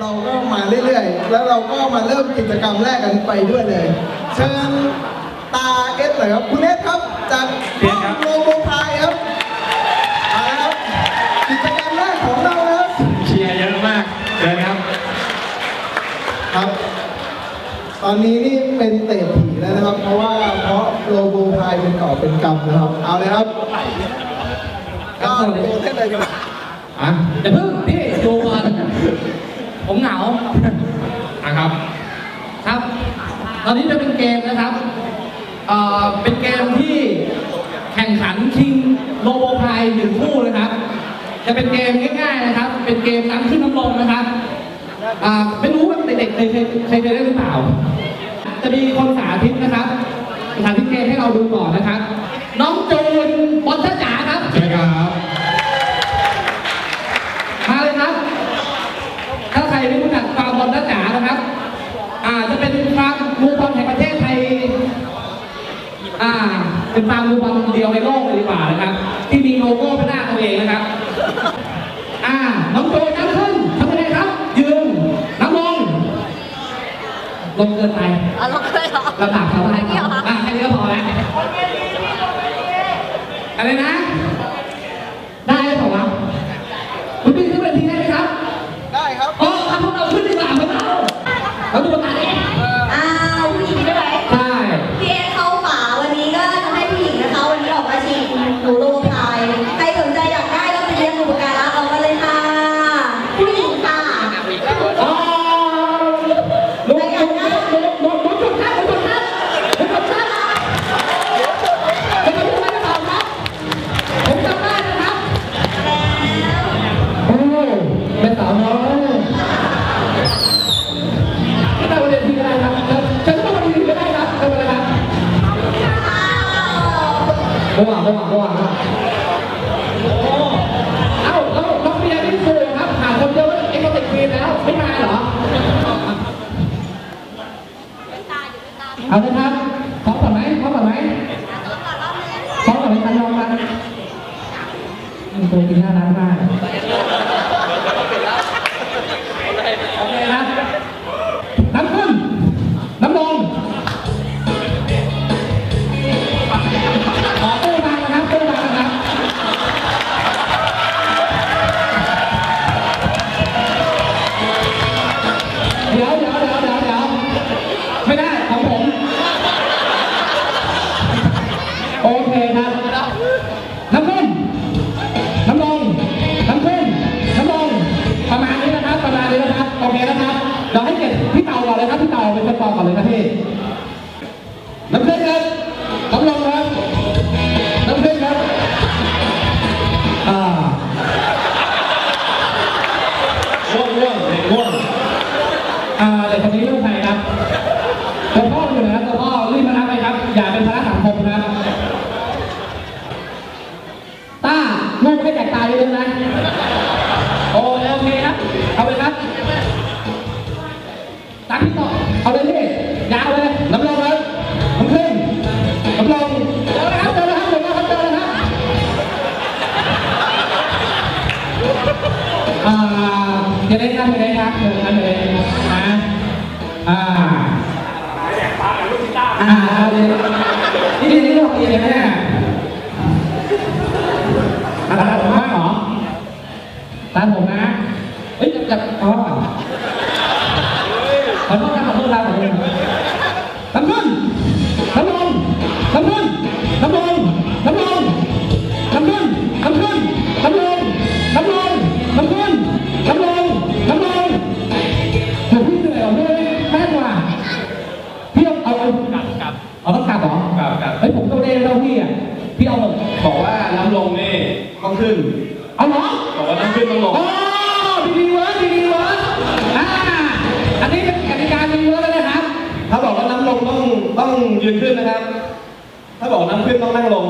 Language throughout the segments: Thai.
เราก็มาเรื่อยๆ แล้วเราก็มาเริ่มกิจกรรมแรกกันไปด้วยเลย เชิญตาเอสหน่อยครับ คุณเอสครับจากเชิญครับ โลโบพายครับมาแล้วครับกิจกรรมแรกของเรานะครับเชียร์เยอะมากเชิญครับ ครับ ตอนนี้นี่เป็นเตะผีแล้วนะครับ เพราะว่าเพราะโลโบพายเป็นก่อบเป็นกรรมนะครับ เอาเลยครับก็โดนได้เลยครับอะเดี๋ยวเพิ่งพี่ดูก่อน ผมเหงาอะครับ ครับ ตอนนี้จะเป็นเกมนะครับเอ่อเป็นเกมที่แข่งขันชิงโลโบพายหนึ่งคู่นะครับ จะเป็นเกมง่ายๆนะครับ เป็นเกมน้ำขึ้นน้ำลงนะครับอ่าไม่รู้ว่าเด็กๆเคยเคยเคยเคยเล่นหรือเปล่า จะมีคนสาธิตนะครับสาธิตเกมให้เราดูก่อนนะครับ น้องจูนบอลจ๋าครับ เชิญครับ มาเลยครับ ถ้าใครไม่รู้จักฟาร์มบอลน้าจ๋านะครับ อ่า จะเป็นฟาร์มมูบอลแห่งประเทศไทย อ่า เป็นฟาร์มมูบอลเดียวในโลกเลยดีกว่านะครับ ที่มีโลโก้เป็นหน้าตัวเองนะครับ อ่า น้องโจน้ำขึ้นทำยังไงครับ ยืนน้ำลงลงเกินไปอะลงเลยเหรอลำบากชาวบ้านแค่นี้เหรอคะอะแค่นี้ก็พอแล้วอะไรนะ ระหว่างระหว่างระหว่าง อืมตัวจริงน่ารักมาก มาเลยนะครับ โอเคนะครับ เราให้เกียรติพี่เต่าก่อนเลยครับ พี่เต่าเป็นคนตอบก่อนเลยนะพี่ เดี๋ยวได้ครับเดี๋ยวได้ครับเดี๋ยวได้ครับเดี๋ยวได้ครับนะอ่าอ่าเดี๋ยวนี่นี่นี่เราเรียนยังไงเนี่ยตาผมมากเหรอตาผมนะเฮ้ยจะอ๋อขอโทษนะขอโทษนะขอโทษนะน้ำขึ้นน้ำลงน้ำขึ้นน้ำลงน้ำลงน้ำขึ้นน้ำขึ้นน้ำลงน้ำลงน้ำขึ้นน้ำลงน้ พี่เอาเถอะบอกว่าน้ำลงนี่ต้องขึ้นเอาเหรอบอกว่าต้องขึ้นต้องลงโอ้ดีดีเวิร์ดดีดีเวิร์ดอ่าอันนี้เป็นกติกาดีเวิร์ดแล้วนะครับ ถ้าบอกว่าน้ำลงต้องต้องยืนขึ้นนะครับ ถ้าบอกน้ำขึ้นต้องนั่งลง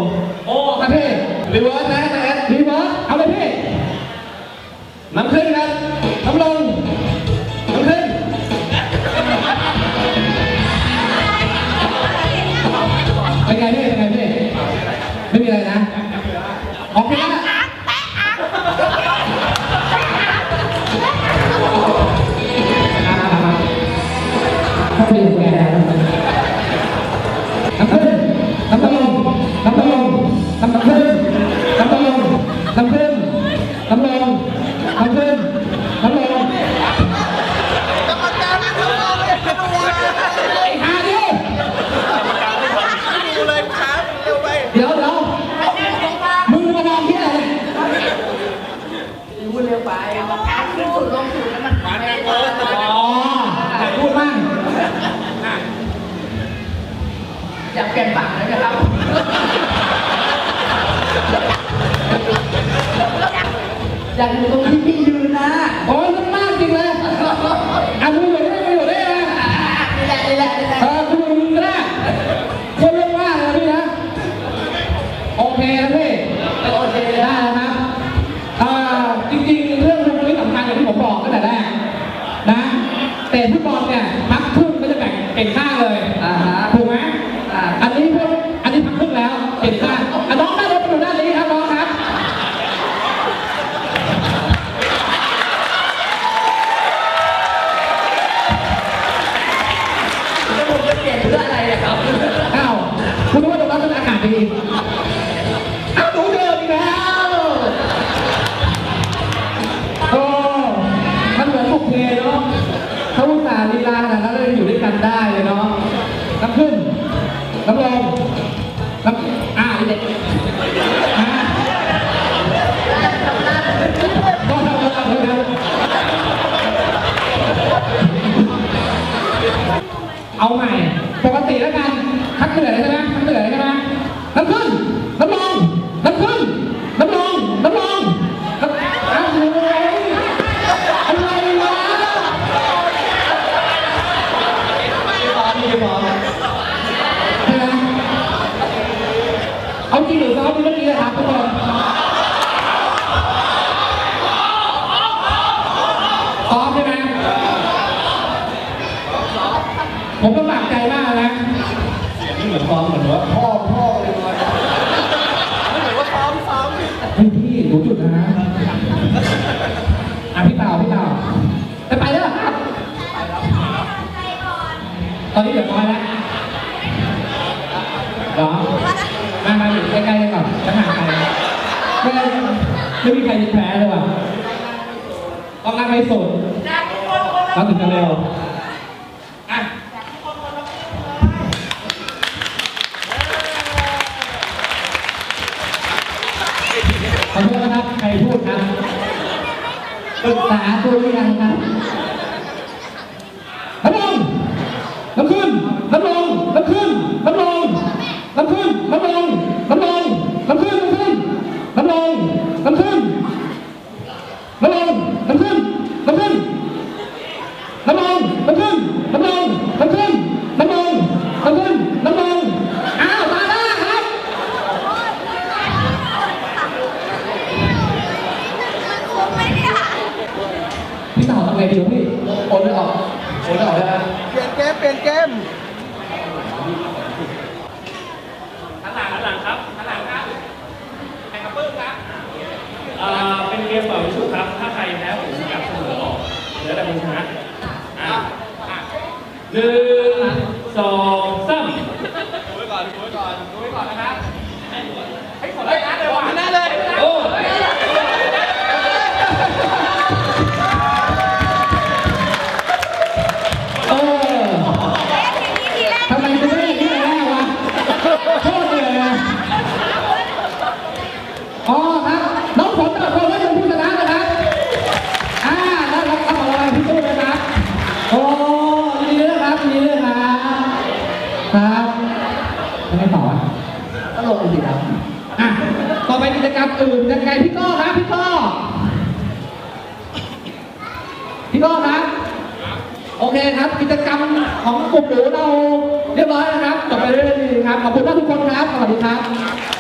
โอ้ครับพี่รีเวิร์สนะนะแอดดีเวิร์ดเอาเลยพี่น้ำขึ้นครับน้ำลงน้ำขึ้นเป็นไงพี่เป็นไงพี่ ไม่มีอะไรนะโอเคนะ เนี่ยพักครึ่งก็จะแบ่งเป็นข้างเลย อ่าฮะ ใช่ไหมผมก็หนักใจมากนะเสียงนี่เหมือนซ้อมเหมือนว่าพ่อพ่อเลยว่าไม่เหมือนว่าซ้อมซ้อมเฮ้ยพี่รู้จุดนะอะพี่เต่าพี่เต่าจะไปแล้วเหรอครับตอนนี้เดี๋ยวน้อยแล้วเหรอมามาอยู่ใกล้ๆกันก่อนจะห่างใครไม่ได้ไม่มีใครจะแพ้เลยว่ะต้องนั่งให้สุด เราถึงจะเร็วอะขอโทษนะครับ ใครพูดครับปรึกษาตัวหรือยังครับ น้ำลง น้ำขึ้น น้ำลง น้ำขึ้น น้ำลง น้ำขึ้น น้ำลง น้ำลง น้ำขึ้น น้ำขึ้น น้ำลง น้ำขึ้น น้ำลง น้ำขึ้น น้ำขึ้น น้ำลง น้ำขึ้น น้ำลง น้ำขึ้น น้ำลง น้ำขึ้น น้ำลง อ้าวมาได้ครับ พี่เต่าทำ ไงดีวะพี่โอนไม่ออกโอนไม่ออกได้ไหมเปลี่ยนเกมเปลี่ยนเกมหันหลังหันหลังครับหันหลังครับแข่งกับปื้มครับเอ่อเป็นเกมเป่ายิงฉุบครับ ถ้าใครแพ้ผมจับเสมอออกเหลือแต่คนชนะอะอะหนึ่งสอง ก็ลงสิครับอะต่อไปกิจกรรมอื่นยังไงพี่ก้อครับพี่ก้อพี่ก้อครับ โอเคครับ กิจกรรมของกลุ่มหนูเราเรียบร้อยนะครับจบไปเรื่อยๆครับขอบคุณมากทุกคนครับสวัสดีครับ